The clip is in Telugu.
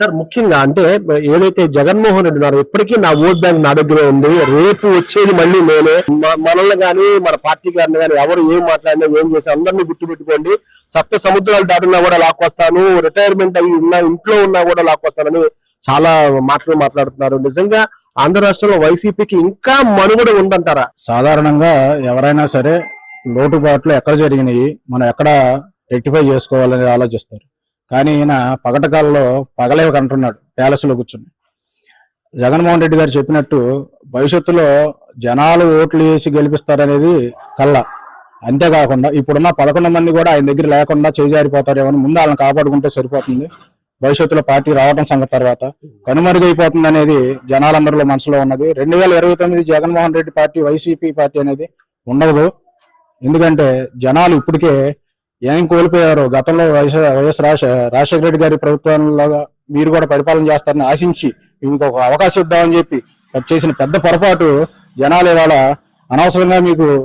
సార్ ముఖ్యంగా అంటే ఏదైతే జగన్మోహన్ రెడ్డి ఉన్నారో ఇప్పటికీ నా ఓట్ బ్యాంక్ నా దగ్గరే ఉంది రేపు వచ్చేది మళ్ళీ నేనే. మనల్ని గాని మన పార్టీ గారిని గాని ఎవరు ఏం మాట్లాడినా ఏం చేసి అందరినీ గుర్తుపెట్టుకోండి. సప్త సముద్రాలు దాటినా కూడా లాక్కొస్తాను రిటైర్మెంట్ అయ్యి ఉన్నా ఇంట్లో ఉన్నా కూడా లాక్కొస్తానని చాలా మాటలు మాట్లాడుతున్నారు. నిజంగా ఆంధ్ర రాష్ట్రంలో వైసీపీకి ఇంకా మనుగడ ఉందంటారా? సాధారణంగా ఎవరైనా సరే లోటుపాట్లు ఎక్కడ జరిగినాయి మనం ఎక్కడ రెక్టిఫై చేసుకోవాలని ఆలోచిస్తారు. కానీ ఈయన పగటకాలలో పగలేవకంటున్నాడు అంటున్నాడు కూర్చుని. జగన్మోహన్ రెడ్డి గారు చెప్పినట్టు భవిష్యత్తులో జనాలు ఓట్లు వేసి గెలిపిస్తారనేది కళ్ళ. అంతేకాకుండా ఇప్పుడున్న పదకొండు మంది కూడా ఆయన దగ్గర లేకుండా చేజారిపోతారేమో అని ముందు వాళ్ళని కాపాడుకుంటే సరిపోతుంది. భవిష్యత్తులో పార్టీ రావడం సంగతి తర్వాత కనుమరుగైపోతుంది అనేది జనాలందరిలో మనసులో ఉన్నది. రెండు వేల ఇరవై తొమ్మిది Jaganmohan Reddy party YCP party అనేది ఉండదు. ఎందుకంటే జనాలు ఇప్పటికే ఏం కోల్పోయారో గతంలో వైఎస్ వైఎస్ రాజశేఖర రెడ్డి గారి ప్రభుత్వంలో మీరు కూడా పరిపాలన చేస్తారని ఆశించి మీకు ఒక అవకాశం ఇద్దామని చెప్పి చేసిన పెద్ద పొరపాటు జనాలు ఇవాళ అనవసరంగా మీకు